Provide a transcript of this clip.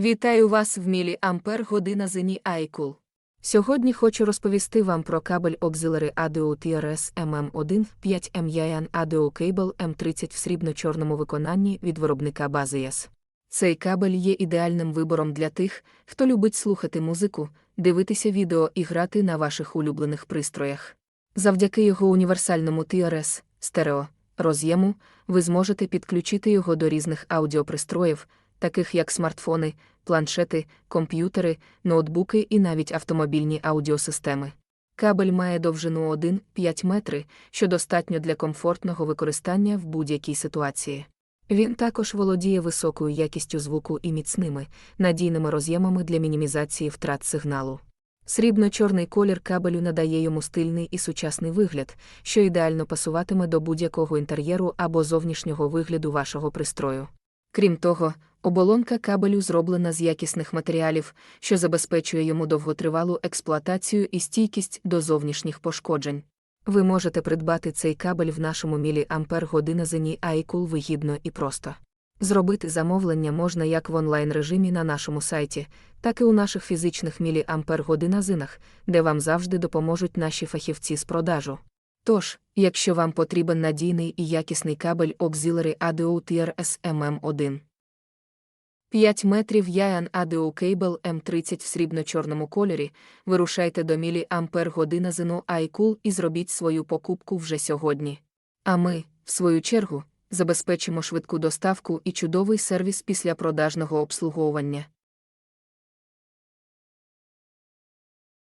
Вітаю вас в мілі Ампер година зені iCool. Сьогодні хочу розповісти вам про кабель Auxiliary Audio TRS MM1 5M Yayan Audio Cable M30 в срібно-чорному виконанні від виробника Bazies. Цей кабель є ідеальним вибором для тих, хто любить слухати музику, дивитися відео і грати на ваших улюблених пристроях. Завдяки його універсальному TRS стерео роз'єму ви зможете підключити його до різних аудіопристроїв, таких як смартфони, планшети, комп'ютери, ноутбуки і навіть автомобільні аудіосистеми. Кабель має довжину 1,5 метри, що достатньо для комфортного використання в будь-якій ситуації. Він також володіє високою якістю звуку і міцними, надійними роз'ємами для мінімізації втрат сигналу. Срібно-чорний колір кабелю надає йому стильний і сучасний вигляд, що ідеально пасуватиме до будь-якого інтер'єру або зовнішнього вигляду вашого пристрою. Крім того, оболонка кабелю зроблена з якісних матеріалів, що забезпечує йому довготривалу експлуатацію і стійкість до зовнішніх пошкоджень. Ви можете придбати цей кабель в нашому мілі Ампер година зені iCool вигідно і просто. Зробити замовлення можна як в онлайн режимі на нашому сайті, так і у наших фізичних мілі Ампер годиназинах, де вам завжди допоможуть наші фахівці з продажу. Тож, якщо вам потрібен надійний і якісний кабель Auxiliary Audio TRS MM1. 5 метрів Яян Адео Кейбл М30 в срібно-чорному кольорі, вирушайте до мілі Ампер година зину Айкул і зробіть свою покупку вже сьогодні. А ми, в свою чергу, забезпечимо швидку доставку і чудовий сервіс після продажного обслуговування.